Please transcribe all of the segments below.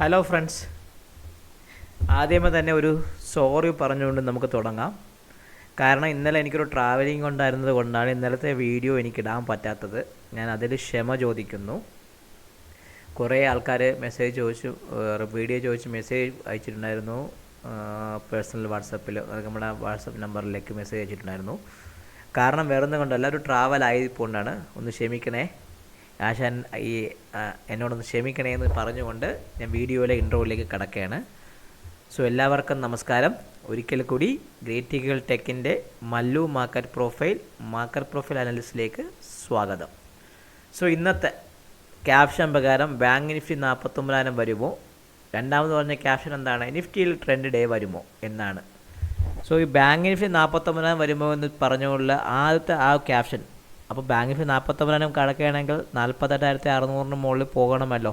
Hello friends ആദ്യമേ തന്നെ ഒരു സോറി പറഞ്ഞുകൊണ്ട് നമുക്ക് തുടങ്ങാം. കാരണം ഇന്നലെ എനിക്കൊരു ട്രാവലിംഗ് ഉണ്ടായിരുന്നത് കൊണ്ടാണ് ഇന്നലത്തെ വീഡിയോ എനിക്ക് ഇടാൻ പറ്റാത്തത്. ഞാൻ അതിൽ ക്ഷമ ചോദിക്കുന്നു. കുറേ ആൾക്കാർ മെസ്സേജ് ചോദിച്ചു വീഡിയോ ചോദിച്ച് മെസ്സേജ് അയച്ചിട്ടുണ്ടായിരുന്നു. പേഴ്സണൽ വാട്സപ്പിൽ നമ്മുടെ വാട്സപ്പ് നമ്പറിലേക്ക് മെസ്സേജ് അയച്ചിട്ടുണ്ടായിരുന്നു. കാരണം വേറൊന്നും കൊണ്ടല്ല ഒരു ട്രാവൽ ആയതുകൊണ്ടാണ് ഒന്ന് ക്ഷമിക്കണേ. ആശാൻ ഈ എന്നോടൊന്ന് ക്ഷമിക്കണേ എന്ന് പറഞ്ഞുകൊണ്ട് ഞാൻ വീഡിയോയിലെ ഇൻട്രോയിലേക്ക് കിടക്കുകയാണ്. സോ എല്ലാവർക്കും നമസ്കാരം. ഒരിക്കൽ കൂടി great eagle ടെക്കിന്റെ Mallu market profile market profile അനാലിസിലേക്ക് സ്വാഗതം. സോ ഇന്നത്തെ ക്യാപ്ഷൻ പ്രകാരം ബാങ്ക് നിഫ്റ്റി നാൽപ്പത്തൊമ്പതിനായിരം വരുമോ? രണ്ടാമത് പറഞ്ഞ ക്യാപ്ഷൻ എന്താണ്? നിഫ്റ്റിയിൽ ട്രെൻഡ് ഡേ വരുമോ എന്നാണ്. സോ ഈ ബാങ്ക് നിഫ്റ്റി നാൽപ്പത്തൊമ്പതിനായിരം വരുമോ എന്ന് പറഞ്ഞുകൊണ്ടുള്ള ആദ്യത്തെ ആ ക്യാപ്ഷൻ അപ്പോൾ ബാങ്ക് ഫീ നാൽപ്പത്തൊമ്പതിനായിരം കടക്കുകയാണെങ്കിൽ നാൽപ്പത്തെട്ടായിരത്തി അറുന്നൂറിന് മുകളിൽ പോകണമല്ലോ.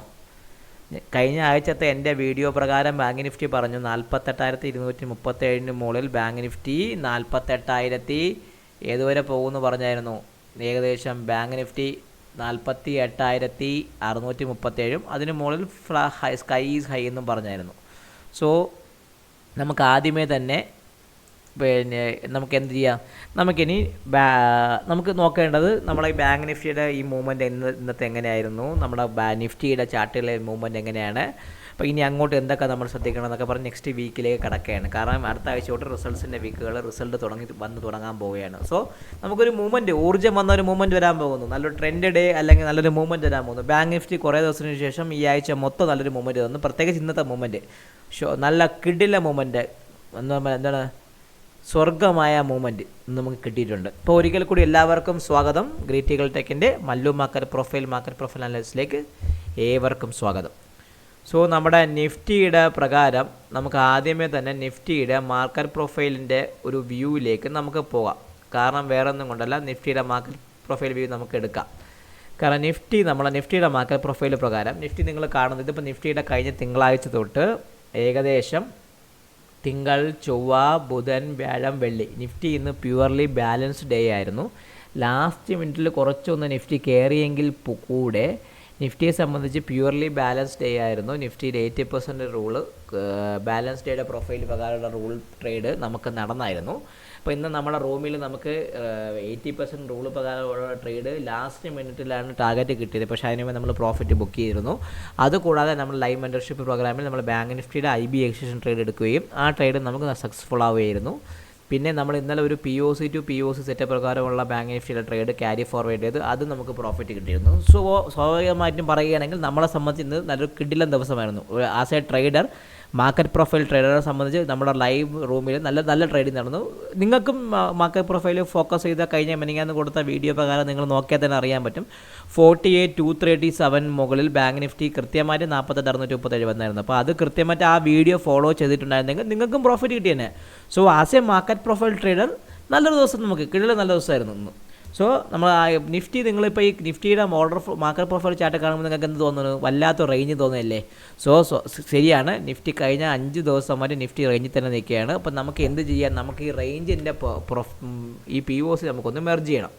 കഴിഞ്ഞ ആഴ്ചത്തെ എന്റെ വീഡിയോ പ്രകാരം ബാങ്ക് നിഫ്റ്റി പറഞ്ഞു നാൽപ്പത്തെട്ടായിരത്തി ഇരുന്നൂറ്റി മുപ്പത്തേഴിന് മുകളിൽ ബാങ്ക് നിഫ്റ്റി നാൽപ്പത്തെട്ടായിരത്തി ഏതുവരെ പോകുമെന്ന് പറഞ്ഞായിരുന്നു. ഏകദേശം ബാങ്ക് നിഫ്റ്റി നാൽപ്പത്തി എട്ടായിരത്തി അറുന്നൂറ്റി മുപ്പത്തേഴും അതിന് മുകളിൽ ഫ്ലാ ഹൈ സ്കൈ ഈസ് ഹൈ എന്നും പറഞ്ഞായിരുന്നു. സോ നമുക്ക് ആദ്യമേ തന്നെ പിന്നെ നമുക്ക് എന്ത് ചെയ്യാം? നമുക്കിനി നമുക്ക് നോക്കേണ്ടത് നമ്മളെ ബാങ്ക് നിഫ്റ്റിയുടെ ഈ മൂവ്മെന്റ് ഇന്ന് ഇന്നത്തെ എങ്ങനെയായിരുന്നു? നമ്മുടെ നിഫ്റ്റിയുടെ ചാർട്ടിലെ മൂവ്മെന്റ് എങ്ങനെയാണ്? അപ്പോൾ ഇനി അങ്ങോട്ട് എന്തൊക്കെ നമ്മൾ ശ്രദ്ധിക്കണം എന്നൊക്കെ പറഞ്ഞ് നെക്സ്റ്റ് വീക്കിലേക്ക് കിടക്കുകയാണ്. കാരണം അടുത്ത ആഴ്ച തൊട്ട് റിസൾട്ട്സിന്റെ വീക്കുകൾ റിസൾട്ട് തുടങ്ങി വന്ന് തുടങ്ങാൻ പോവുകയാണ്. സോ നമുക്കൊരു മൂവ്മെന്റ് ഊർജം വന്ന ഒരു മൂവ്മെന്റ് വരാൻ പോകുന്നു. നല്ലൊരു ട്രെൻഡ് ഡേ അല്ലെങ്കിൽ നല്ലൊരു മൂവ്മെന്റ് വരാൻ പോകുന്നു. ബാങ്ക് നിഫ്റ്റി കുറേ ദിവസത്തിന് ശേഷം ഈ ആഴ്ച മൊത്തം നല്ലൊരു മൂവ്മെന്റ് തന്നു പ്രത്യേകിച്ച് ഇന്നത്തെ മൂവ്മെന്റ് ഷോ നല്ല കിഡിലെ മൂവ്മെന്റ് എന്താ എന്താണ്? സ്വർഗമായ മൂമെന്റ് നമുക്ക് കിട്ടിയിട്ടുണ്ട്. അപ്പോൾ ഒരിക്കൽ കൂടി എല്ലാവർക്കും സ്വാഗതം. ഗ്രീറ്റികൾ ടെക്കിന്റെ Mallu market profile market profile അനാലിസിലേക്ക് ഏവർക്കും സ്വാഗതം. സോ നമ്മുടെ നിഫ്റ്റിയുടെ പ്രകാരം നമുക്ക് ആദ്യമേ തന്നെ നിഫ്റ്റിയുടെ മാർക്കറ്റ് പ്രൊഫൈലിന്റെ ഒരു വ്യൂവിലേക്ക് നമുക്ക് പോകാം. കാരണം വേറെ ഒന്നും കൊണ്ടല്ല നിഫ്റ്റിയുടെ മാർക്കറ്റ് പ്രൊഫൈൽ വ്യൂ നമുക്ക് എടുക്കാം. കാരണം നിഫ്റ്റി നമ്മളെ നിഫ്റ്റിയുടെ മാർക്കറ്റ് പ്രൊഫൈൽ പ്രകാരം നിഫ്റ്റി നിങ്ങൾ കാണുന്നത് ഇതിപ്പോൾ നിഫ്റ്റിയുടെ കഴിഞ്ഞ തിങ്കളാഴ്ച തൊട്ട് ഏകദേശം തിങ്കൾ ചൊവ്വ ബുധൻ വ്യാഴം വെള്ളി. നിഫ്റ്റി ഇന്ന് പ്യുവർലി ബാലൻസ്ഡ് ഡേ ആയിരുന്നു. ലാസ്റ്റ് മിനിറ്റിൽ കുറച്ചൊന്ന് നിഫ്റ്റി കയറിയെങ്കിൽ കൂടെ. നിഫ്റ്റിയെ സംബന്ധിച്ച് പ്യുവർലി ബാലൻസ്ഡ് ഡേ ആയിരുന്നു. നിഫ്റ്റിയിൽ എയ്റ്റി പെർസെന്റ് റൂൾ ബാലൻസ് ഡേയുടെ പ്രൊഫൈൽ പ്രകാരമുള്ള റൂൾ ട്രേഡ് നമുക്ക് നടന്നായിരുന്നു. അപ്പോൾ ഇന്ന് നമ്മുടെ റൂമിൽ നമുക്ക് എയ്റ്റി പെർസെന്റ് റൂൾ പ്രകാരമുള്ള ട്രേഡ് ലാസ്റ്റ് മിനിറ്റിലാണ് ടാർഗറ്റ് കിട്ടിയത്. പക്ഷേ അതിനുമേ നമ്മൾ പ്രോഫിറ്റ് ബുക്ക് ചെയ്തിരുന്നു. അതുകൂടാതെ നമ്മൾ ലൈവ് മെന്റർഷിപ്പ് പ്രോഗ്രാമിൽ നമ്മൾ ബാങ്ക് നിഫ്റ്റിയുടെ ഐ ബി എക്സേഷൻ ട്രേഡ് എടുക്കുകയും ആ ട്രേഡ് നമുക്ക് സക്സസ്ഫുൾ ആവുകയായിരുന്നു. പിന്നെ നമ്മൾ ഇന്നലെ ഒരു P O C to P O C set പ്രകാരമുള്ള ബാങ്ക് നിഫ്റ്റിയുടെ ട്രേഡ് ക്യാരി ഫോർവേഡ് ചെയ്ത് അത് നമുക്ക് പ്രോഫിറ്റ് കിട്ടിയിരുന്നു. സോ സ്വാഭാവികമായിട്ടും പറയുകയാണെങ്കിൽ നമ്മളെ സംബന്ധിച്ച് ഇന്ന് നല്ലൊരു കിഡിലൻ ദിവസമായിരുന്നു. As a trader market profile ട്രേഡറെ സംബന്ധിച്ച് നമ്മുടെ ലൈവ് റൂമിൽ നല്ല നല്ല ട്രേഡിംഗ് നടന്നു. നിങ്ങൾക്കും മാർക്കറ്റ് പ്രൊഫൈൽ ഫോക്കസ് ചെയ്ത കഴിഞ്ഞ മെനിങ്ങാന്ന് കൊടുത്ത വീഡിയോ പ്രകാരം നിങ്ങൾ നോക്കിയാൽ തന്നെ അറിയാൻ പറ്റും. Forty eight to thirty seven മുകളിൽ ബാങ്ക് നിഫ്റ്റി കൃത്യമായിട്ട് നാൽപ്പത്തെട്ട് അറുന്നൂറ്റി മുപ്പത്തേഴ് വന്നായിരുന്നു അപ്പോൾ അത് കൃത്യമായിട്ട് ആ വീഡിയോ ഫോളോ ചെയ്തിട്ടുണ്ടായിരുന്നെങ്കിൽ നിങ്ങൾക്കും profit കിട്ടിയേനെ. So as a market profile trader നല്ലൊരു ദിവസം നമുക്ക് കിഴിൽ നല്ല ദിവസമായിരുന്നു സോ നമ്മൾ ആ നിഫ്റ്റി നിങ്ങളിപ്പോൾ ഈ നിഫ്റ്റിയുടെ മോഡർ മാർക്കറ്റ് പ്രൊഫൈൽ ചാർട്ട് കാണുമ്പോൾ നിങ്ങൾക്ക് എന്ത് തോന്നുന്നു? വല്ലാത്ത റേഞ്ച് തോന്നുന്നില്ലേ സോ ശരിയാണ്. നിഫ്റ്റി കഴിഞ്ഞ അഞ്ച് ദിവസം വരെ നിഫ്റ്റി റേഞ്ചിൽ തന്നെ നിൽക്കുകയാണ്. അപ്പോൾ നമുക്ക് എന്ത് ചെയ്യാം? നമുക്ക് ഈ റേഞ്ചിന്റെ ഈ പി ഒ സി നമുക്കൊന്ന് മെർജ് ചെയ്യണം.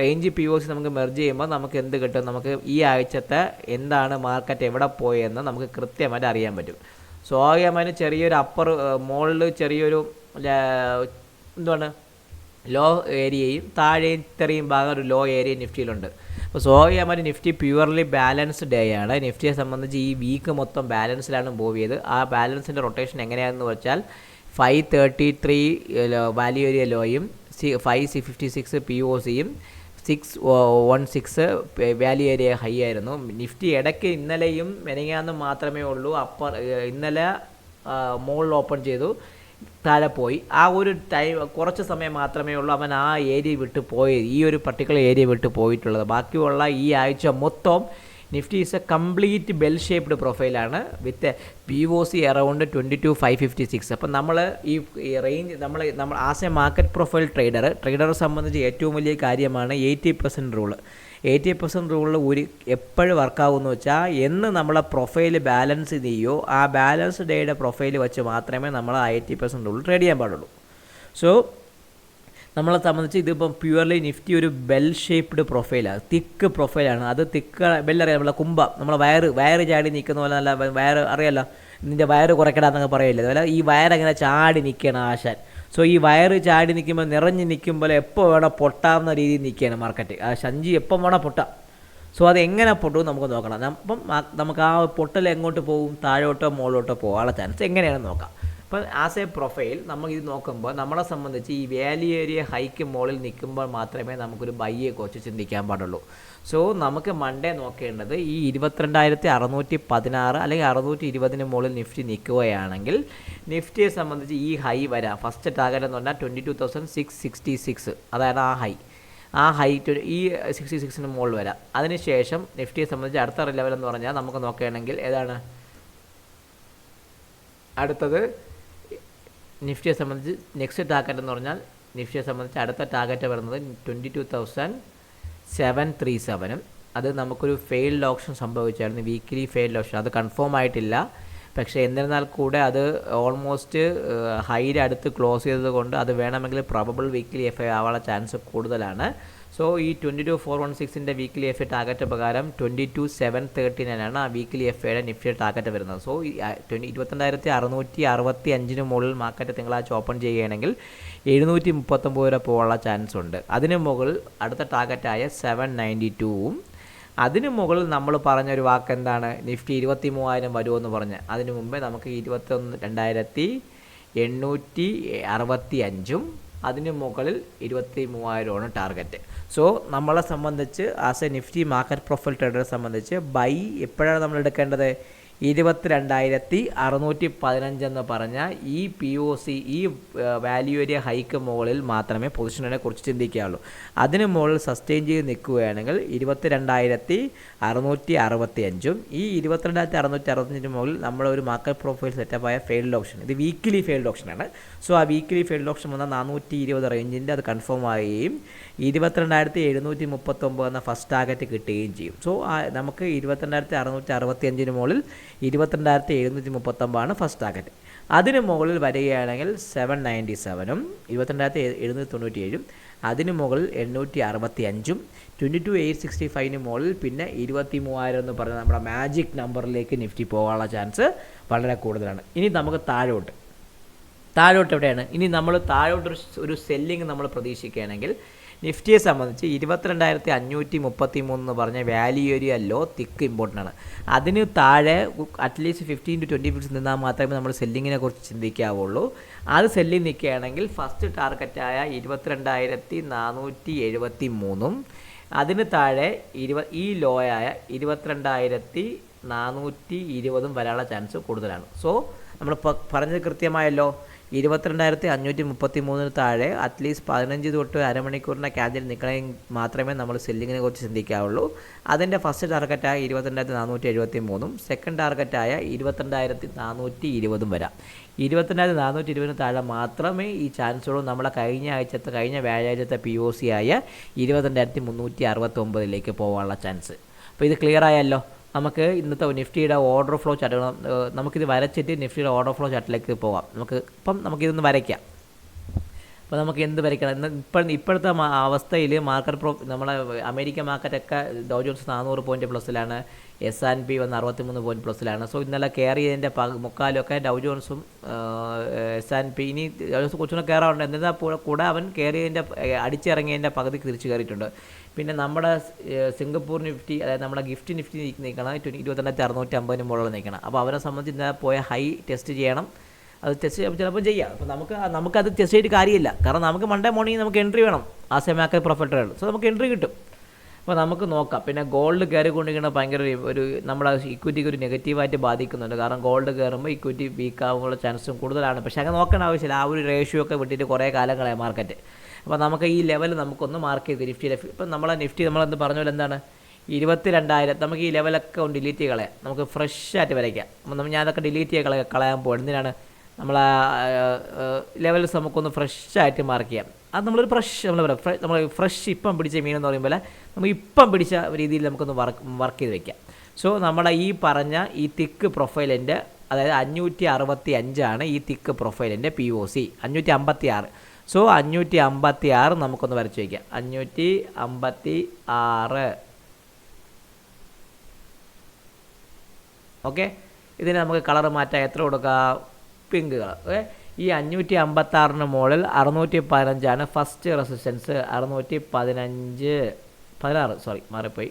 റേഞ്ച് പി ഒ സി നമുക്ക് മെർജ് ചെയ്യുമ്പോൾ നമുക്ക് എന്ത് കിട്ടും? നമുക്ക് ഈ ആഴ്ചത്തെ എന്താണ് മാർക്കറ്റ് എവിടെ പോയെന്ന് നമുക്ക് കൃത്യമായിട്ട് അറിയാൻ പറ്റും. സ്വാഭാവികമായിട്ട് ചെറിയൊരു അപ്പർ മുകളിൽ ചെറിയൊരു എന്താണ് ലോ ഏരിയയും താഴെയും ഇത്രയും ഭാഗം ഒരു ലോ ഏരിയ നിഫ്റ്റിയിലുണ്ട്. അപ്പോൾ സ്വാഭാവികമായിട്ട് നിഫ്റ്റി പ്യുവർലി ബാലൻസ്ഡ് ഡേ ആണ്. നിഫ്റ്റിയെ സംബന്ധിച്ച് ഈ വീക്ക് മൊത്തം ബാലൻസിലാണ് മൂവ് ചെയ്ത് ആ ബാലൻസിന്റെ റൊട്ടേഷൻ എങ്ങനെയാണെന്ന് വെച്ചാൽ five thirty three value area ലോയും C five C fifty six P O സിയും six one six value area high ആയിരുന്നു. നിഫ്റ്റി ഇടയ്ക്ക് ഇന്നലെയും മെനങ്ങാന്നും മാത്രമേ ഉള്ളൂ. അപ്പർ ഇന്നലെ മോളിൽ ഓപ്പൺ ചെയ്തു. താഴെ പോയി. ആ ഒരു ടൈം കുറച്ച് സമയം മാത്രമേ ഉള്ളൂ അവൻ ആ ഏരിയ വിട്ട് പോയി ഈ ഒരു പർട്ടിക്കുലർ ഏരിയ വിട്ട് പോയിട്ടുള്ളത്. ബാക്കിയുള്ള ഈ ആഴ്ച മൊത്തം Nifty is a complete bell shaped പ്രൊഫൈലാണ് with P O C around twenty two five fifty six അപ്പം നമ്മൾ ഈ റേഞ്ച് നമ്മൾ നമ്മൾ as a market profile trader ട്രേഡറെ സംബന്ധിച്ച് ഏറ്റവും വലിയ കാര്യമാണ് eighty percent rule eighty percent റൂളിൽ ഒരു എപ്പോഴും വർക്കാവുമെന്ന് വെച്ചാൽ എന്ന് നമ്മളെ പ്രൊഫൈൽ ബാലൻസ് ചെയ്യോ ആ ബാലൻസ് ഡേയുടെ പ്രൊഫൈൽ വെച്ച് മാത്രമേ നമ്മൾ ആ എയ്റ്റി പെർസെന്റ് റൂൾ ട്രേഡ് ചെയ്യാൻ പാടുള്ളൂ. സോ നമ്മളെ സംബന്ധിച്ച് ഇതിപ്പം പ്യുവർലി നിഫ്റ്റി ഒരു ബെൽ ഷേപ്ഡ് പ്രൊഫൈലാണ് തിക്ക് പ്രൊഫൈലാണ് അത് തിക്ക് ബെല്ലറിയാം നമ്മളെ കുമ്പം നമ്മളെ വയറ് വയറ് ചാടി നിൽക്കുന്ന പോലെ നല്ല വയറ് അറിയാലോ? നിന്റെ വയറ് കുറയ്ക്കടാന്നൊക്കെ പറയില്ല? അതുപോലെ ഈ വയറങ്ങനെ ചാടി നിൽക്കണം ആശാൻ. സോ ഈ വയറ് ചാടി നിൽക്കുമ്പോൾ നിറഞ്ഞ് നിൽക്കുമ്പോൾ എപ്പോൾ വേണം പൊട്ടാവുന്ന രീതിയിൽ നിൽക്കുകയാണ് മാർക്കറ്റ് ആ സഞ്ചി എപ്പം വേണം പൊട്ടാം. സോ അത് എങ്ങനെ പൊട്ടും നമുക്ക് നോക്കണം. അപ്പം നമുക്ക് ആ പൊട്ടൽ എങ്ങോട്ട് പോകും? താഴോട്ടോ മുകളിലോട്ടോ പോകാനുള്ള ചാൻസ് എങ്ങനെയാണെന്ന് നോക്കാം. അപ്പം ആസ് എ പ്രൊഫൈൽ നമ്മൾ ഇത് നോക്കുമ്പോൾ നമ്മളെ സംബന്ധിച്ച് ഈ വാലി ഏരിയ ഹൈക്ക് മോളിൽ നിൽക്കുമ്പോൾ മാത്രമേ നമുക്കൊരു ബൈയെ കുറച്ച് ചിന്തിക്കാൻ പാടുള്ളൂ. സോ നമുക്ക് മൺഡേ നോക്കേണ്ടത് ഈ ഇരുപത്തിരണ്ടായിരത്തി അറുന്നൂറ്റി പതിനാറ് അല്ലെങ്കിൽ അറുന്നൂറ്റി ഇരുപതിന് മുകളിൽ നിഫ്റ്റി നിൽക്കുകയാണെങ്കിൽ നിഫ്റ്റിയെ സംബന്ധിച്ച് ഈ ഹൈ വരാം. ഫസ്റ്റ് ടാർഗറ്റ് എന്ന് പറഞ്ഞാൽ twenty two thousand six sixty six അതായത് ആ ഹൈ ആ ഹൈറ്റ് ഈ സിക്സ്റ്റി സിക്സിന് മുകളിൽ വരാം. അതിനുശേഷം നിഫ്റ്റിയെ സംബന്ധിച്ച് അടുത്ത ലെവൽ എന്ന് പറഞ്ഞാൽ നമുക്ക് നോക്കുകയാണെങ്കിൽ ഏതാണ്? അടുത്തത് നിഫ്റ്റിയെ സംബന്ധിച്ച് നെക്സ്റ്റ് ടാർഗറ്റ് എന്ന് പറഞ്ഞാൽ നിഫ്റ്റിയെ സംബന്ധിച്ച് അടുത്ത ടാർഗറ്റ് വരുന്നത് twenty two thousand seven three സെവനും അത് നമുക്കൊരു ഫെയിൽഡ് ഓപ്ഷൻ സംഭവിച്ചായിരുന്നു. വീക്ക്ലി ഫെയിൽഡ് ഓപ്ഷൻ അത് കൺഫേം ആയിട്ടില്ല. പക്ഷേ എന്നിരുന്നാൽ കൂടെ അത് ഓൾമോസ്റ്റ് ഹൈയുടെ അടുത്ത് ക്ലോസ് ചെയ്തത് കൊണ്ട് അത് വേണമെങ്കിൽ പ്രോബബിൾ വീക്കിലി എഫ് ഐ ആവാനുള്ള ചാൻസ് കൂടുതലാണ്. സോ ഈ ട്വന്റി ടു ഫോർ വൺ സിക്സിന്റെ വീക്കിലി എഫ് എ ടാർഗറ്റ് പ്രകാരം ട്വന്റി ടു സെവൻ തേർട്ടി നയനാണ് ആ വീക്കിലി എഫ് എയുടെ നിഫ്റ്റി ടാർഗറ്റ് വരുന്നത്. സോ ട്വന്റി ഇരുപത്തിരണ്ടായിരത്തി അറുന്നൂറ്റി അറുപത്തി അഞ്ചിന് മുകളിൽ മാർക്കറ്റ് തിങ്കളാഴ്ച ഓപ്പൺ ചെയ്യുകയാണെങ്കിൽ എഴുന്നൂറ്റി മുപ്പത്തൊമ്പത് വരെ പോകാനുള്ള ചാൻസ് ഉണ്ട്. അതിന് മുകളിൽ അടുത്ത ടാർഗറ്റായ സെവൻ നയന്റി ടൂവും അതിന് മുകളിൽ നമ്മൾ പറഞ്ഞൊരു വാക്ക് എന്താണ്? നിഫ്റ്റി ഇരുപത്തി മൂവായിരം വരുമെന്ന് പറഞ്ഞ്. അതിന് മുമ്പേ നമുക്ക് ഇരുപത്തൊന്ന് രണ്ടായിരത്തി എണ്ണൂറ്റി അറുപത്തി അഞ്ചും അതിന് മുകളിൽ ഇരുപത്തി മൂവായിരമാണ് ടാർഗറ്റ്. സോ നമ്മളെ സംബന്ധിച്ച് as a Nifty market profile ട്രേഡറെ സംബന്ധിച്ച് ബൈ എപ്പോഴാണ് നമ്മൾ എടുക്കേണ്ടത്? ഇരുപത്തിരണ്ടായിരത്തി അറുന്നൂറ്റി പതിനഞ്ചെന്ന് പറഞ്ഞ ഈ പി ഒ സി ഈ വാല്യൂ ഏരിയ ഹൈക്ക് മുകളിൽ മാത്രമേ പൊസിഷനെ കുറിച്ച് ചിന്തിക്കുകയുള്ളൂ അതിന് മുകളിൽ സസ്റ്റെയിൻ ചെയ്ത് നിൽക്കുകയാണെങ്കിൽ ഇരുപത്തിരണ്ടായിരത്തി അറുന്നൂറ്റി അറുപത്തി അഞ്ചും ഈ ഇരുപത്തിരണ്ടായിരത്തി അറുന്നൂറ്റി അറുപത്തഞ്ചിന് മുകളിൽ നമ്മുടെ ഒരു മാർക്കറ്റ് പ്രൊഫൈൽ സെറ്റപ്പായ ഫെയിൽഡ് ഓപ്ഷൻ ഇത് വീക്കിലി ഫെയിൽഡ് ഓപ്ഷനാണ് സോ ആ വീക്കിലി ഫെയിൽഡ് ഓപ്ഷൻ വന്നാൽ നാനൂറ്റി ഇരുപത് റേഞ്ചിന്റെ അത് കൺഫേം ആവുകയും ഇരുപത്തിരണ്ടായിരത്തി എഴുന്നൂറ്റി മുപ്പത്തൊമ്പത് എന്ന ഫസ്റ്റ് ടാർഗറ്റ് കിട്ടുകയും ചെയ്യും. സോ നമുക്ക് ഇരുപത്തിരണ്ടായിരത്തി അറുന്നൂറ്റി അറുപത്തി അഞ്ചിന് മുകളിൽ ഇരുപത്തിരണ്ടായിരത്തി എഴുന്നൂറ്റി മുപ്പത്തൊമ്പതാണ് ഫസ്റ്റ് ടാർഗറ്റ് അതിന് മുകളിൽ വരികയാണെങ്കിൽ സെവൻ നയന്റി സെവനും ഇരുപത്തിരണ്ടായിരത്തി എഴുന്നൂറ്റി തൊണ്ണൂറ്റി ഏഴും അതിന് മുകളിൽ എണ്ണൂറ്റി അറുപത്തി അഞ്ചും ട്വന്റി ടു എയ്റ്റ് സിക്സ്റ്റി ഫൈവിന് മുകളിൽ പിന്നെ ഇരുപത്തി മൂവായിരം എന്ന് പറഞ്ഞ നമ്മുടെ മാജിക് നമ്പറിലേക്ക് നിഫ്റ്റി പോകാനുള്ള ചാൻസ് വളരെ കൂടുതലാണ്. ഇനി നമുക്ക് താഴോട്ട്. താഴോട്ട് എവിടെയാണ്? ഇനി നമ്മൾ താഴോട്ട് ഒരു സെല്ലിങ് നമ്മൾ പ്രതീക്ഷിക്കുകയാണെങ്കിൽ നിഫ്റ്റിയെ സംബന്ധിച്ച് ഇരുപത്തിരണ്ടായിരത്തി അഞ്ഞൂറ്റി മുപ്പത്തി മൂന്ന് എന്ന് പറഞ്ഞ value area low thick important ആണ്. അതിന് താഴെ at least fifteen to twenty fifty നിന്നാൽ മാത്രമേ നമ്മൾ സെല്ലിങ്ങിനെ കുറിച്ച് ചിന്തിക്കാവുള്ളൂ. അത് സെല്ലിൽ നിൽക്കുകയാണെങ്കിൽ ഫസ്റ്റ് ടാർഗറ്റായ ഇരുപത്തിരണ്ടായിരത്തി നാനൂറ്റി എഴുപത്തി മൂന്നും അതിന് താഴെ ഇരുപ ഈ ലോയായ ഇരുപത്തിരണ്ടായിരത്തി നാനൂറ്റി ഇരുപതും വരാനുള്ള ചാൻസ് കൂടുതലാണ്. സോ നമ്മൾ പറഞ്ഞത് കൃത്യമായല്ലോ. ഇരുപത്തിരണ്ടായിരത്തി അഞ്ഞൂറ്റി മുപ്പത്തി മൂന്നിന് താഴെ അറ്റ്ലീസ്റ്റ് പതിനഞ്ച് തൊട്ട് അരമണിക്കൂറിന്റെ ക്യാൻഡിൽ നിൽക്കണമെങ്കിൽ മാത്രമേ നമ്മൾ സെല്ലിങ്ങിനെ കുറിച്ച് ചിന്തിക്കാവുള്ളൂ. അതിന്റെ ഫസ്റ്റ് ടാർഗറ്റായ ഇരുപത്തിരണ്ടായിരത്തി നാനൂറ്റി എഴുപത്തി മൂന്നും സെക്കൻഡ് ടാർഗറ്റായ ഇരുപത്തിരണ്ടായിരത്തി നാനൂറ്റി ഇരുപതും വരാം. ഇരുപത്തിരണ്ടായിരത്തി നാനൂറ്റി ഇരുപതിന് താഴെ മാത്രമേ ഈ ചാൻസുള്ളൂ നമ്മളെ കഴിഞ്ഞ ആഴ്ചത്തെ കഴിഞ്ഞ വ്യാഴാഴ്ചത്തെ പി ഒ സി ആയ ഇരുപത്തിരണ്ടായിരത്തി മുന്നൂറ്റി അറുപത്തൊമ്പതിലേക്ക് പോകാനുള്ള ചാൻസ്. അപ്പോൾ ഇത് ക്ലിയർ ആയല്ലോ? നമുക്ക് ഇന്നത്തെ നിഫ്റ്റിയുടെ ഓർഡർ ഫ്ലോ ചാർട്ടുകൾ നമുക്കിത് വരച്ചിട്ട് നിഫ്റ്റിയുടെ ഓർഡർ ഫ്ലോ ചാർട്ടിലേക്ക് പോകാം. നമുക്ക് ഇപ്പം നമുക്കിതൊന്ന് വരയ്ക്കാം. അപ്പോൾ നമുക്ക് എന്ത് വരയ്ക്കണം? ഇപ്പോൾ ഇപ്പോഴത്തെ അവസ്ഥയിൽ മാർക്കറ്റ് പ്രോ നമ്മളെ അമേരിക്കൻ മാർക്കറ്റൊക്കെ ഡോ ജോൺസ് നാനൂറ് പോയിന്റ് പ്ലസ്സിലാണ് എസ് ആൻഡ് പി വന്ന് അറുപത്തിമൂന്ന് പോയിന്റ് പ്ലസ്സിലാണ് സോ ഇന്നലെ കയറിയതിന്റെ പക മുക്കാലൊക്കെ ഡൗ ജോൺസും എസ് ആൻഡ് പി ഇനി ഡൗ ജോൺസ് കുറച്ചുകൂടെ കയറാറുണ്ട് എന്നിരുന്നാൽ പൂ- കൂടെ അവൻ കയറിയതിന്റെ അടിച്ചിറങ്ങിയതിന്റെ പകുതി തിരിച്ചു കയറിയിട്ടുണ്ട് പിന്നെ നമ്മുടെ സിംഗപ്പൂർ നിഫ്റ്റി അതായത് നമ്മുടെ ഗിഫ്റ്റ് നിഫ്റ്റി നിൽക്കണം. ഇരുപത്തിരണ്ടായിരത്തി അറുന്നൂറ്റി അമ്പതിന് മുകളിൽ നിൽക്കണം. അപ്പോൾ അവരെ സംബന്ധിച്ച് ഇന്നലെ പോയ ഹൈ ടെസ്റ്റ് ചെയ്യണം. അത് ടെസ്റ്റ് ചെയ്യാൻ ചിലപ്പോൾ ചെയ്യാം. അപ്പോൾ നമുക്ക് നമുക്കത് ടെസ്റ്റ് ചെയ്തിട്ട് കാര്യമില്ല. കാരണം നമുക്ക് മൺഡേ മോർണിംഗ് നമുക്ക് എൻട്രി വേണം. ആ സെമാക്ക ട്രേഡ് സോ നമുക്ക് എൻട്രി കിട്ടും. അപ്പോൾ നമുക്ക് നോക്കാം. പിന്നെ ഗോൾഡ് കയറിക്കൊണ്ടിരിക്കുന്ന ഭയങ്കര ഒരു- നമ്മുടെ ഇക്വിറ്റിക്ക് ഒരു നെഗറ്റീവായിട്ട് ബാധിക്കുന്നുണ്ട്. കാരണം ഗോൾഡ് കയറുമ്പോൾ ഇക്വിറ്റി വീക്ക് ആവാനുള്ള ചാൻസും കൂടുതലാണ്. പക്ഷേ അങ്ങനെ നോക്കേണ്ട ആവശ്യമില്ല. ആ ഒരു റേഷ്യോ ഒക്കെ വിട്ടിട്ട് കുറേ കാലങ്ങളായി മാർക്കറ്റ് അപ്പോൾ നമുക്ക് ഈ ലെവൽ നമുക്കൊന്ന് മാർക്ക് ചെയ്ത് നിഫ്റ്റിയിലെ ഇപ്പം നമ്മളെ നിഫ്റ്റി നമ്മളെന്ത് പറഞ്ഞ പോലെ എന്താണ്? ഇരുപത്തി രണ്ടായിരം നമുക്ക് ഈ ലെവലൊക്കെ ഒന്ന് ഡിലീറ്റ് ചെയ്ത് കളയാം. നമുക്ക് ഫ്രഷ് ആയിട്ട് വരയ്ക്കാം. അപ്പം നമ്മൾ ഞാനതൊക്കെ ഡിലീറ്റ് ചെയ്ത് കളയാൻ കളയാൻ പോകും എന്തിനാണ്? നമ്മൾ ലെവൽസ് നമുക്കൊന്ന് ഫ്രഷ് ആയിട്ട് മാർക്ക് ചെയ്യാം. അത് നമ്മളൊരു ഫ്രഷ് നമ്മൾ പറയാം നമ്മൾ ഫ്രഷ് ഇപ്പം പിടിച്ച മീൻ എന്ന് പറയുമ്പോൾ നമുക്ക് ഇപ്പം പിടിച്ച രീതിയിൽ നമുക്കൊന്ന് വർക്ക് വർക്ക് ചെയ്ത് വെക്കാം. സോ നമ്മളെ ഈ പറഞ്ഞ ഈ തിക്ക് പ്രൊഫൈലിന്റെ അതായത് അഞ്ഞൂറ്റി അറുപത്തി അഞ്ചാണ് ഈ തിക്ക് പ്രൊഫൈലിന്റെ പി ഒ സി അഞ്ഞൂറ്റി അമ്പത്തി ആറ് സോ അഞ്ഞൂറ്റി അമ്പത്തി ആറ് നമുക്കൊന്ന് വരച്ച് വയ്ക്കാം അഞ്ഞൂറ്റി അമ്പത്തി ആറ് ഓക്കെ? ഇതിന് നമുക്ക് കളർ മാറ്റാൻ എത്ര കൊടുക്കാം? Pink colour. ഓക്കെ ഈ അഞ്ഞൂറ്റി അമ്പത്തി ആറിന് മുകളിൽ അറുന്നൂറ്റി പതിനഞ്ചാണ് ഫസ്റ്റ് റെസിസ്റ്റൻസ് അറുന്നൂറ്റി പതിനഞ്ച് പതിനാറ് സോറി മാറിപ്പോയി.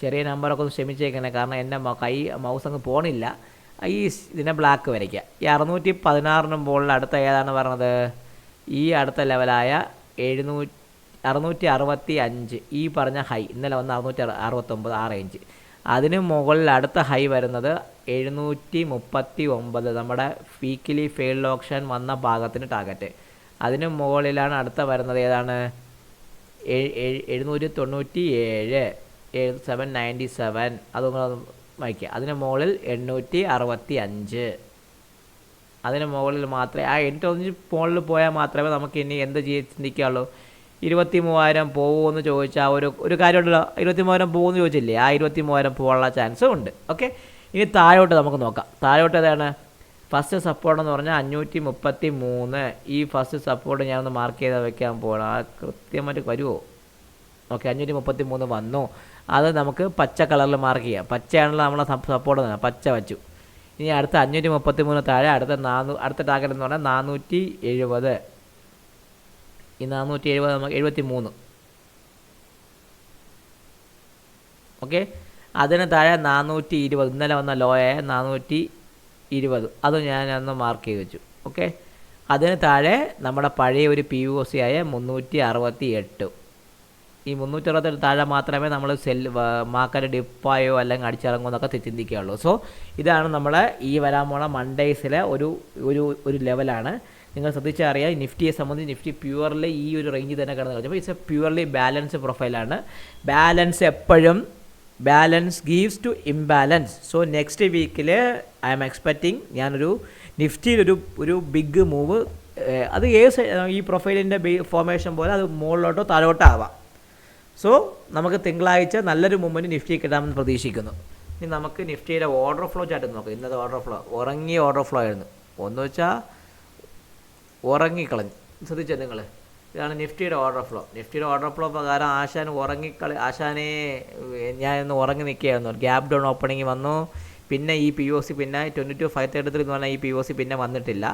ചെറിയ നമ്പറൊക്കെ ഒന്ന് ക്ഷമിച്ചേക്കണേ കാരണം എന്റെ കൈ മൗസ് അങ്ങ് പോണില്ല. ഈ ഇതിനെ ബ്ലാക്ക് വരയ്ക്കുക ഈ അറുന്നൂറ്റി പതിനാറിന് മുകളിൽ അടുത്ത ഏതാണ് പറഞ്ഞത്? ഈ അടുത്ത ലെവലായ എഴുന്നൂറ്റി അറുന്നൂറ്റി അറുപത്തി അഞ്ച് ഈ പറഞ്ഞ ഹൈ ഇന്നലെ വന്ന അറുന്നൂറ്റി അറുപത്തൊമ്പത് ആ റേഞ്ച് അതിന് മുകളിൽ അടുത്ത ഹൈ വരുന്നത് എഴുന്നൂറ്റി മുപ്പത്തി ഒമ്പത് നമ്മുടെ വീക്കിലി ഫെയിൽഡ് ഓപ്ഷൻ വന്ന ഭാഗത്തിന് ടാർഗറ്റ് അതിന് മുകളിലാണ് അടുത്ത വരുന്നത് ഏതാണ്? എഴ്- എഴ്- എഴുന്നൂറ്റി തൊണ്ണൂറ്റി ഏഴ് സെവൻ നയന്റി സെവൻ അതൊന്ന് വായിക്കുക. അതിന് മുകളിൽ എണ്ണൂറ്റി അറുപത്തി അഞ്ച് അതിന് മുകളിൽ മാത്രമേ ആ എണ്ണൂറ്റി മുകളിൽ പോയാൽ മാത്രമേ നമുക്ക് ഇനി എന്ത് ചിന്തിക്കാവുള്ളൂ? ഇരുപത്തി മൂവായിരം പോകുമെന്ന് ചോദിച്ചാൽ ഒരു ഒരു കാര്യമുണ്ടല്ലോ ഇരുപത്തി മൂവായിരം പോകുമെന്ന് ചോദിച്ചില്ലേ ആ ഇരുപത്തി മൂവായിരം പോകാനുള്ള ചാൻസും ഉണ്ട്. ഓക്കെ ഇനി താഴോട്ട് നമുക്ക് നോക്കാം. താഴോട്ട് ഏതാണ്? ഫസ്റ്റ് സപ്പോർട്ട് എന്ന് പറഞ്ഞാൽ അഞ്ഞൂറ്റി മുപ്പത്തി മൂന്ന് ഈ ഫസ്റ്റ് സപ്പോർട്ട് ഞാനൊന്ന് മാർക്ക് ചെയ്ത് വെക്കാൻ പോകണം ആ കൃത്യമായിട്ട് വരുമോ ഓക്കെ അഞ്ഞൂറ്റി മുപ്പത്തി മൂന്ന് വന്നു. അത് നമുക്ക് പച്ച കളറിൽ മാർക്ക് ചെയ്യാം. പച്ചയാണല്ലോ നമ്മളെ സപ്പോർട്ട് തന്നെ. പച്ച വച്ചു. ഇനി അടുത്ത അഞ്ഞൂറ്റി മുപ്പത്തി മൂന്ന് താഴെ അടുത്ത നാനൂ അടുത്ത ടാർഗറ്റ് എന്ന് പറഞ്ഞാൽ നാനൂറ്റി എഴുപത് ഈ നാനൂറ്റി എഴുപത് നമുക്ക് എഴുപത്തി മൂന്ന് ഓക്കെ അതിന് താഴെ നാനൂറ്റി ഇരുപത്. ഇന്നലെ വന്ന ലോയായ നാനൂറ്റി ഇരുപത്. അത് ഞാൻ അന്ന് മാർക്ക് ചെയ്ത് വെച്ചു. ഓക്കെ അതിന് താഴെ നമ്മുടെ പഴയ ഒരു പി യു സി ആയ മുന്നൂറ്റി അറുപത്തി എട്ട് ഈ മുന്നൂറ്റി അറുപത്തെട്ട് താഴെ മാത്രമേ നമ്മൾ സെൽ മാർക്കറ്റ് ഡിപ്പായോ അല്ലെങ്കിൽ അടിച്ചിറങ്ങുമോ എന്നൊക്കെ ചിന്തിക്കുകയുള്ളൂ. സോ ഇതാണ് നമ്മളെ ഈ വരാൻ പോണ മൺഡേയ്സിലെ ഒരു ഒരു ഒരു ലെവലാണ് നിങ്ങൾ ശ്രദ്ധിച്ചാൽ അറിയാം നിഫ്റ്റിയെ സംബന്ധിച്ച് നിഫ്റ്റി പ്യുവർലി ഈ ഒരു റേഞ്ചിൽ തന്നെ കിടന്ന് കളിച്ചപ്പോൾ ഇറ്റ്സ് എ പ്യുവർലി ബാലൻസ് പ്രൊഫൈലാണ് ബാലൻസ് എപ്പോഴും balance gives to imbalance so next വീക്കിൽ ഐ എം എക്സ്പെക്റ്റിംഗ് ഞാനൊരു നിഫ്റ്റിയിലൊരു ഒരു ബിഗ് മൂവ് അത് ഏത് ഈ പ്രൊഫൈലിന്റെ ഫോർമേഷൻ പോലെ അത് മുകളിലോട്ടോ താഴോട്ടോ ആവാം. സോ നമുക്ക് തിങ്കളാഴ്ച നല്ലൊരു മൂവ്മെന്റ് നിഫ്റ്റി കിട്ടാമെന്ന് പ്രതീക്ഷിക്കുന്നു. ഇനി നമുക്ക് നിഫ്റ്റിയുടെ ഓർഡർ ഫ്ലോ ചാർട്ട് നോക്കാം. ഇന്നത്തെ ഓർഡർ ഫ്ലോ ഉറങ്ങിയ ഓർഡർ ഫ്ലോ ആയിരുന്നു. ഒന്ന് വെച്ചാൽ ഉറങ്ങിക്കളഞ്ഞു. ശ്രദ്ധിച്ചോ നിങ്ങൾ ഇതാണ് നിഫ്റ്റിയുടെ ഓർഡർ ഫ്ലോ നിഫ്റ്റിയുടെ ഓർഡർ ഫ്ലോ പ്രകാരം ആശാൻ ഉറങ്ങിക്കളി ആശാനെ ഞാൻ ഇന്ന് ഉറങ്ങി നിൽക്കുകയായിരുന്നു. ഗ്യാപ് ഡൗൺ ഓപ്പണിംഗ് വന്നു. പിന്നെ ഈ പി ഒ സി പിന്നെ twenty two five thirty three എന്ന് പറഞ്ഞാൽ ഈ പി ഒ സി പിന്നെ വന്നിട്ടില്ല.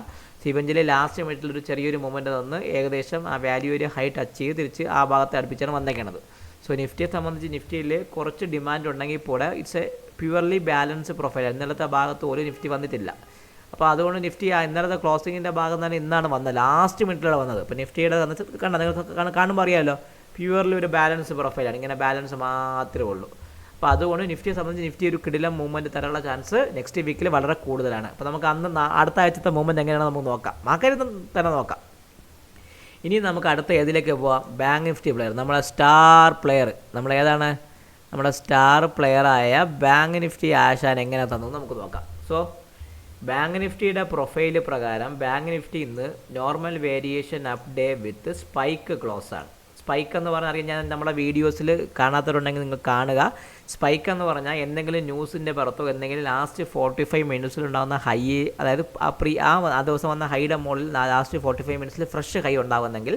സിവഞ്ചിലെ ലാസ്റ്റ് മിനിറ്റിൽ ഒരു ചെറിയൊരു മൊമെന്റ് തന്ന്. ഏകദേശം ആ വാല്യൂ ഒരു ഹൈ ടച്ച് ചെയ്ത് തിരിച്ച് ആ ഭാഗത്തെ അടുപ്പിച്ചാണ് വന്നേക്കണത്. സോ നിഫ്റ്റിയെ സംബന്ധിച്ച് നിഫ്റ്റിയിൽ കുറച്ച് ഡിമാൻഡ് ഉണ്ടെങ്കിൽ കൂടെ it's a purely balance profile ഇന്നലത്തെ ഭാഗത്ത് ഒരു നിഫ്റ്റി വന്നിട്ടില്ല. അപ്പോൾ അതുകൊണ്ട് നിഫ്റ്റി ആ ഇന്നലത്തെ ക്ലോസിങ്ങിന്റെ ഭാഗം തന്നെ ഇന്നാണ് വന്നത്. ലാസ്റ്റ് മിനിറ്റിലാണ് വന്നത്. അപ്പോൾ നിഫ്റ്റിയുടെ കണ്ട നിങ്ങൾക്ക് കാണ- കാണുമ്പോൾ അറിയാമല്ലോ പ്യുവർലി ഒരു ബാലൻസ് പ്രൊഫൈലാണ് ഇങ്ങനെ ബാലൻസ് മാത്രമേ ഉള്ളൂ. അപ്പോൾ അതുകൊണ്ട് നിഫ്റ്റിയെ സംബന്ധിച്ച് നിഫ്റ്റി ഒരു കിടിലം മൂവ്മെന്റ് തരാനുള്ള ചാൻസ് നെക്സ്റ്റ് വീക്കിൽ വളരെ കൂടുതലാണ്. അപ്പോൾ നമുക്ക് അന്ന് അടുത്ത ആഴ്ചത്തെ മൂവ്മെന്റ് എങ്ങനെയാണ് നമുക്ക് നോക്കാം. മാക്കാര്യം തന്നെ നോക്കാം. ഇനി നമുക്ക് അടുത്ത ഏതിലേക്ക് പോവാം? ബാങ്ക് നിഫ്റ്റി പ്ലെയർ നമ്മളെ സ്റ്റാർ പ്ലെയർ നമ്മൾ ഏതാണ്? നമ്മുടെ സ്റ്റാർ പ്ലെയറായ ബാങ്ക് നിഫ്റ്റി ആശാൻ എങ്ങനെ തന്നു നമുക്ക് നോക്കാം. സോ ബാങ്ക് നിഫ്റ്റിയുടെ പ്രൊഫൈൽ പ്രകാരം ബാങ്ക് നിഫ്റ്റി ഇന്ന് normal variation up day with spike close ആണ്. സ്പൈക്ക് എന്ന് പറഞ്ഞാൽ അറിയാം ഞാൻ നമ്മുടെ വീഡിയോസിൽ കാണാത്തവരുണ്ടെങ്കിൽ നിങ്ങൾ കാണുക. സ്പൈക്ക് എന്ന് പറഞ്ഞാൽ എന്തെങ്കിലും ന്യൂസിന്റെ പുറത്തോ എന്തെങ്കിലും ലാസ്റ്റ് ഫോർട്ടി ഫൈവ് മിനിറ്റ്സിലുണ്ടാകുന്ന ഹൈ അതായത് ആ പ്രീ ആ ആ ദിവസം വന്ന ഹൈയുടെ മുകളിൽ ലാസ്റ്റ് ഫോർട്ടി ഫൈവ് മിനിറ്റ്സിൽ ഫ്രഷ് ഹൈ ഉണ്ടാകുന്നെങ്കിൽ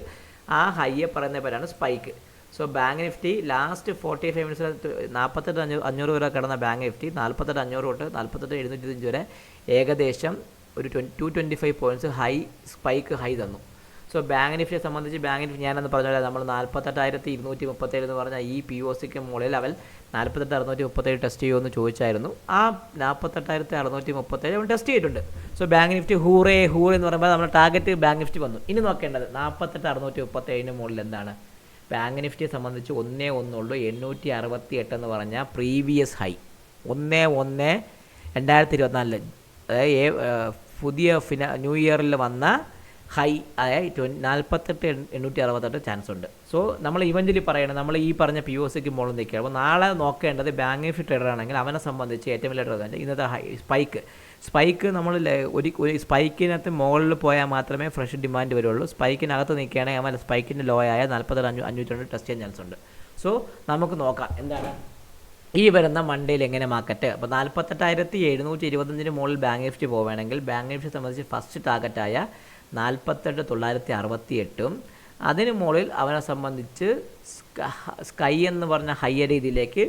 ആ ഹൈയെ പറയുന്ന പേരാണ് spike. So bank Nifty last forty five മിനിറ്റ്സിൽ നാൽപ്പത്തെട്ട് അഞ്ഞൂറ് അഞ്ഞൂറ് വരെ കിടന്ന ബാങ്ക് നിഫ്റ്റി നാൽപ്പത്തെട്ട് അഞ്ഞൂറ് തൊട്ട് നാൽപ്പത്തെട്ട് എഴുന്നൂറ്റി അഞ്ച് വരെ ഏകദേശം ഒരു twenty to twenty five points high spike high തന്നു സോ ബാങ്ക് നിഫ്റ്റിയെ സംബന്ധിച്ച് ബാങ്ക് നിഫ്റ്റി ഞാനെന്ന് പറഞ്ഞാൽ നമ്മൾ നാൽപ്പത്തെട്ടായിരത്തി ഇരുന്നൂറ്റി മുപ്പത്തേഴ് എന്ന് പറഞ്ഞാൽ ഈ പി ഒ സിക്ക് മുകളിൽ ലെവൽ നാൽപ്പത്തെട്ട് അറുന്നൂറ്റി മുപ്പത്തേഴ് ടെസ്റ്റ് ചെയ്യുമെന്ന് ചോദിച്ചായിരുന്നു. ആ നാൽപ്പത്തെട്ടായിരത്തി അറുന്നൂറ്റി മുപ്പത്തേഴ് അവൻ ടെസ്റ്റ് ചെയ്തിട്ടുണ്ട്. So bank Nifty hooray hooray എന്ന് പറയുമ്പോൾ നമ്മുടെ ടാർഗറ്റ് ബാങ്ക് നിഫ്റ്റി വന്നു. ഇനി നോക്കേണ്ടത് നാൽപ്പത്തെട്ട് അറുന്നൂറ്റി മുപ്പത്തേഴിന് മുകളിൽ എന്താണ്? ബാങ്ക് നിഫ്റ്റിയെ സംബന്ധിച്ച് ഒന്നേ ഒന്നുള്ളൂ എണ്ണൂറ്റി അറുപത്തി എട്ട് എന്ന് പറഞ്ഞാൽ പ്രീവിയസ് ഹൈ ഒന്ന് ഒന്ന് രണ്ടായിരത്തി ഇരുപത്തിനാലിൽ അതായത് പുതിയ ഫിന ന്യൂ ഇയറിൽ വന്ന ഹൈ അതായത് ട്വൻ നാൽപ്പത്തെട്ട് എണ്ണൂറ്റി അറുപത്തെട്ട് ചാൻസ് ഉണ്ട്. സോ നമ്മൾ ഇവന്റിൽ പറയണം നമ്മൾ ഈ പറഞ്ഞ പി ഒ സിക്ക് മുകളിൽ നിൽക്കുക അപ്പോൾ നാളെ നോക്കേണ്ടത് ബാങ്ക് നിഫ്റ്റി ട്രേഡർ ആണെങ്കിൽ അവനെ സംബന്ധിച്ച് ഏറ്റവും വലിയ ട്രേഡർ ഇന്നത്തെ ഹൈ സ്പൈക്ക് സ്പൈക്ക് നമ്മൾ ഒരു സ്പൈക്കിനകത്ത് മുകളിൽ പോയാൽ മാത്രമേ ഫ്രഷ് ഡിമാൻഡ് വരുള്ളൂ. സ്പൈക്കിനകത്ത് നിൽക്കുകയാണെങ്കിൽ നമ്മൾ സ്പൈക്കിന്റെ ലോ ആയ നാൽപ്പത്തി അഞ്ഞൂ അഞ്ഞൂറ്റി രണ്ട് ടെസ്റ്റ് ചെയ്യാൻ ചാൻസ് ഉണ്ട്. സോ നമുക്ക് നോക്കാം എന്താണ്? ഈ വരുന്ന മണ്ടേയിൽ എങ്ങനെ മാർക്കറ്റ് അപ്പോൾ നാൽപ്പത്തെട്ടായിരത്തി എഴുന്നൂറ്റി ഇരുപത്തഞ്ചിന് മുകളിൽ ബാങ്ക് നിഫ്റ്റി പോവുകയാണെങ്കിൽ ബാങ്ക് നിഫ്റ്റി സംബന്ധിച്ച് ഫസ്റ്റ് ടാർഗറ്റായ നാൽപ്പത്തെട്ട് തൊള്ളായിരത്തി അറുപത്തി എട്ടും അതിന് മുകളിൽ അവനെ സംബന്ധിച്ച് സ്കൈ എന്ന് പറഞ്ഞ ഹയർ രീതിയിലേക്ക്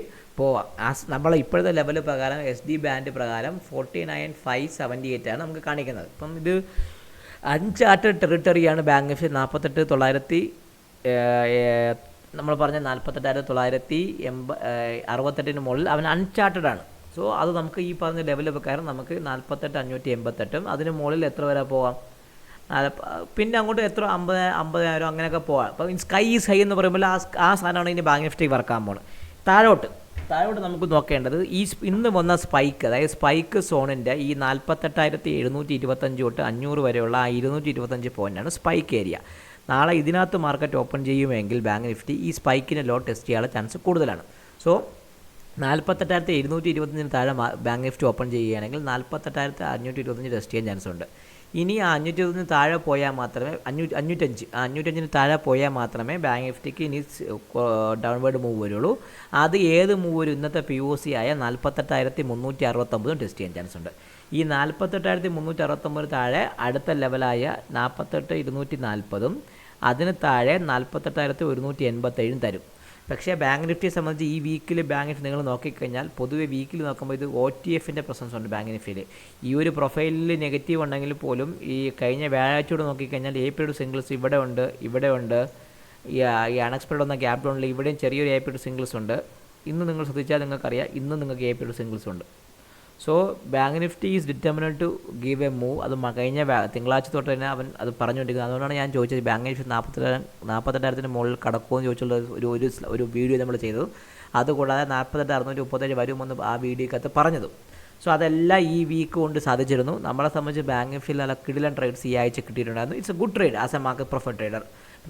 ആ നമ്മൾ ഇപ്പോഴത്തെ ലെവൽ പ്രകാരം എസ് ഡി ബാൻഡ് പ്രകാരം forty nine five seventy eight ആണ് നമുക്ക് കാണിക്കുന്നത്. ഇപ്പം ഇത് അഞ്ചാട്ട് ടെറിട്ടറിയാണ് ബാങ്ക് ഓഫ് നാൽപ്പത്തെട്ട് തൊള്ളായിരത്തി നമ്മൾ പറഞ്ഞ നാൽപ്പത്തെട്ടായിരത്തി തൊള്ളായിരത്തി എൺപ അറുപത്തെട്ടിന് മുകളിൽ അവൻ അൺചാർട്ടഡ് ആണ്. സോ അത് നമുക്ക് ഈ പറഞ്ഞ ലെവൽ പ്രകാരം നമുക്ക് നാൽപ്പത്തെട്ട് അഞ്ഞൂറ്റി എൺപത്തെട്ടും അതിന് മുകളിൽ എത്ര വരെ പോകാം പിന്നെ അങ്ങോട്ട് എത്ര അമ്പത് അമ്പതിനായിരം അങ്ങനെയൊക്കെ പോകാം അപ്പോൾ സ്കൈ ഈസ് ഹൈ എന്ന് പറയുമ്പോൾ ആ ആ സാധനമാണ് ഇനി ബാങ്ക് നിഫ്റ്റി വർക്കാൻ പോകുന്നത് താഴോട്ട്. താഴോട്ട് നമുക്ക് നോക്കേണ്ടത് ഈ ഇന്ന് വന്ന സ്പൈക്ക് അതായത് സ്പൈക്ക് സോണിന്റെ ഈ നാൽപ്പത്തെട്ടായിരത്തി എഴുന്നൂറ്റി ഇരുപത്തഞ്ച് തൊട്ട് അഞ്ഞൂറ് വരെയുള്ള ആ ഇരുന്നൂറ്റി ഇരുപത്തഞ്ച് പോയിന്റാണ് സ്പൈക്ക് ഏരിയ നാളെ ഇതിനകത്ത് മാർക്കറ്റ് ഓപ്പൺ ചെയ്യുമെങ്കിൽ ബാങ്ക് നിഫ്റ്റി ഈ സ്പൈക്കിനെ ലോ ടെസ്റ്റ് ചെയ്യാനുള്ള ചാൻസ് കൂടുതലാണ്. സോ നാൽപ്പത്തെട്ടായിരത്തി എഴുന്നൂറ്റി ഇരുപത്തഞ്ചിന് താഴെ ബാങ്ക് നിഫ്റ്റി ഓപ്പൺ ചെയ്യുകയാണെങ്കിൽ നാൽപ്പത്തെട്ടായിരത്തി അഞ്ഞൂറ്റി ഇരുപത്തഞ്ച് ടെസ്റ്റ് ചെയ്യാൻ ചാൻസ് ഉണ്ട്. ഇനി അഞ്ഞൂറ്റി ഇരുപതിന് താഴെ പോയാൽ മാത്രമേ അഞ്ഞൂറ്റി അഞ്ഞൂറ്റഞ്ച് അഞ്ഞൂറ്റഞ്ചിന് താഴെ പോയാൽ മാത്രമേ ബാങ്ക് നിഫ്റ്റിക്ക് ഇനി ഡൗൺവേർഡ് മൂവ് വരുള്ളൂ. അത് ഏത് മൂവ് വരും? ഇന്നത്തെ പി ഒ സി ആയ നാൽപ്പത്തെട്ടായിരത്തി മുന്നൂറ്റി അറുപത്തൊമ്പതും ടെസ്റ്റ് ചെയ്യാൻ ചാൻസ് ഉണ്ട്. ഈ നാൽപ്പത്തെട്ടായിരത്തി മുന്നൂറ്റി അറുപത്തൊമ്പത് താഴെ അടുത്ത ലെവലായ നാൽപ്പത്തെട്ട് ഇരുന്നൂറ്റി നാൽപ്പതും അതിന് താഴെ നാൽപ്പത്തെട്ടായിരത്തി ഒരുന്നൂറ്റി എൺപത്തേഴും തരും. പക്ഷേ ബാങ്ക് നിഫ്റ്റിയെ സംബന്ധിച്ച് ഈ വീക്കിൽ ബാങ്ക് നിഫ്റ്റി നിങ്ങൾ നോക്കിക്കഴിഞ്ഞാൽ പൊതുവെ വീക്കിൽ നോക്കുമ്പോൾ ഇത് ഒ ടി എഫിന്റെ പ്രസൻസ് ഉണ്ട് ബാങ്ക് നിഫ്റ്റിയിൽ ഈ ഒരു പ്രൊഫൈലിൽ നെഗറ്റീവ് ഉണ്ടെങ്കിൽ പോലും ഈ കഴിഞ്ഞ വ്യാഴാഴ്ചയോട് നോക്കിക്കഴിഞ്ഞാൽ ഏപ്രിൽ സിംഗിൾസ് ഇവിടെ ഉണ്ട് ഇവിടെ ഉണ്ട്. ഈ അൺഎക്സ്പെക്ടഡ് വന്ന ഗ്യാപ് ഡൗണിൽ ഇവിടെയും ചെറിയൊരു ഏപ്രിൽ സിംഗിൾസ് ഉണ്ട്. ഇന്ന് നിങ്ങൾ ശ്രദ്ധിച്ചാൽ നിങ്ങൾക്കറിയാം ഇന്ന് നിങ്ങൾക്ക് ഏപ്രിൽ സിംഗിൾസ് ഉണ്ട്. So bank Nifty is determined to give a move അത് കഴിഞ്ഞ തിങ്കളാഴ്ച തൊട്ട് തന്നെ അവൻ അത് പറഞ്ഞുകൊണ്ടിരിക്കുന്നത് അതുകൊണ്ടാണ് ഞാൻ ചോദിച്ചത് ബാങ്ക് നിഫ്റ്റി നാൽപ്പത്തെട്ടായിരം നാൽപ്പത്തെട്ടായിരത്തിന് മുകളിൽ കടക്കുമെന്ന് ചോദിച്ചുള്ള ഒരു ഒരു ഒരു വീഡിയോ നമ്മൾ ചെയ്തത്. അതുകൂടാതെ നാൽപ്പത്തെട്ട് അറുന്നൂറ്റി മുപ്പത്തേഴ് വരുമെന്ന് ആ വീഡിയോക്കകത്ത് പറഞ്ഞതും. സോ അതെല്ലാം ഈ വീക്ക് കൊണ്ട് സാധിച്ചിരുന്നു. നമ്മളെ സംബന്ധിച്ച് ബാങ്ക് നിഫ്റ്റിയിൽ നല്ല കിടിലൻ ട്രേഡ്സ് ഈ ആഴ്ച കിട്ടിയിട്ടുണ്ടായിരുന്നു. It's a good trade as a market profit trader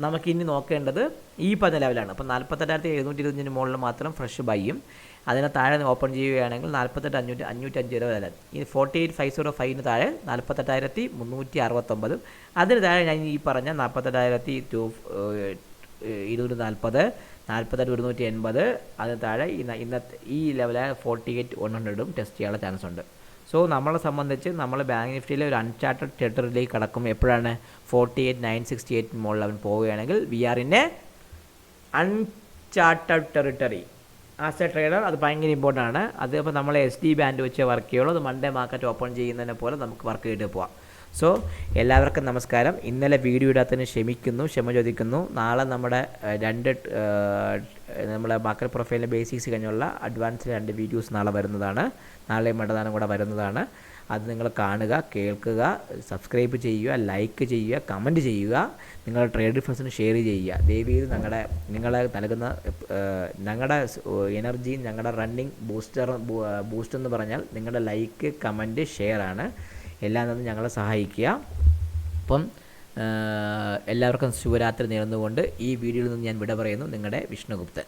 നമുക്ക് ഇനി നോക്കേണ്ടത് ഈ പറഞ്ഞ ലെവലാണ് അപ്പോൾ നാൽപ്പത്തെട്ടായിരത്തി എഴുന്നൂറ്റി ഇരുപത്തഞ്ചിന് മുകളിൽ മാത്രം ഫ്രഷ് ബൈയും അതിന് താഴെ ഓപ്പൺ ചെയ്യുകയാണെങ്കിൽ നാൽപ്പത്തെട്ട് അഞ്ഞൂറ്റി അഞ്ഞൂറ്റി അഞ്ച് രൂപ വില ഈ ഫോർട്ടി എയ്റ്റ് ഫൈവ് സീറോ ഫൈവിന് താഴെ നാൽപ്പത്തെട്ടായിരത്തി മുന്നൂറ്റി അറുപത്തൊമ്പതും അതിന് താഴെ ഞാൻ ഈ പറഞ്ഞ നാൽപ്പത്തെട്ടായിരത്തി ടു ഇരുന്നൂറ്റി നാൽപ്പത് നാൽപ്പത്തെട്ട് ഒരുന്നൂറ്റി എൺപത് അതിന് താഴെ ഇന്നത്തെ ഈ ലെവലായ ഫോർട്ടി എയ്റ്റ് വൺ ഹൺഡ്രഡും ടെസ്റ്റ് ചെയ്യാനുള്ള ചാൻസ് ഉണ്ട്. സോ നമ്മളെ സംബന്ധിച്ച് നമ്മൾ ബാങ്ക് നിഫ്റ്റിയിലെ ഒരു അൺചാർട്ടഡ് ടെറിട്ടറിയിലേക്ക് കടക്കും. എപ്പോഴാണ് forty eight nine sixty eight മുകളിൽ അവൻ പോവുകയാണെങ്കിൽ we are in a uncharted territory as a trader അത് ഭയങ്കര ഇമ്പോർട്ടന്റ് ആണ്. അതിപ്പോൾ നമ്മൾ എസ് ഡി ബാൻഡ് വെച്ച് വർക്ക് ചെയ്യുള്ളൂ. അത് മൺഡേ മാർക്കറ്റ് ഓപ്പൺ ചെയ്യുന്നതിനെ പോലെ നമുക്ക് വർക്ക് ചെയ്തിട്ട് പോവാം. സോ എല്ലാവർക്കും നമസ്കാരം. ഇന്നലെ വീഡിയോ ഇടാത്തതിന് ക്ഷമിക്കുന്നു ക്ഷമ ചോദിക്കുന്നു. നാളെ നമ്മുടെ രണ്ട് നമ്മളെ മാർക്കറ്റ് പ്രൊഫൈലിന്റെ ബേസിക്സ് കഴിഞ്ഞുള്ള അഡ്വാൻസ് രണ്ട് വീഡിയോസ് നാളെ വരുന്നതാണ്. നാളെ മണ്ടദാനം കൂടെ വരുന്നതാണ്. അത് നിങ്ങൾ കാണുക കേൾക്കുക സബ്സ്ക്രൈബ് ചെയ്യുക ലൈക്ക് ചെയ്യുക കമന്റ് ചെയ്യുക നിങ്ങളുടെ ട്രേഡ് ഫ്രണ്ട്സിന് ഷെയർ ചെയ്യുക. ദയവീത് ഞങ്ങളുടെ നിങ്ങളെ നൽകുന്ന ഞങ്ങളുടെ എനർജി ഞങ്ങളുടെ റണ്ണിങ് ബൂസ്റ്റർ ബൂസ്റ്റ് എന്ന് പറഞ്ഞാൽ നിങ്ങളുടെ ലൈക്ക് കമന്റ് ഷെയർ ആണ്. എല്ലാം നിന്ന് ഞങ്ങളെ സഹായിക്കുക. അപ്പം എല്ലാവർക്കും ശുഭരാത്രി നേർന്നുകൊണ്ട് ഈ വീഡിയോയിൽ നിന്ന് ഞാൻ വിട പറയുന്നു. നിങ്ങളുടെ വിഷ്ണുഗുപ്തൻ.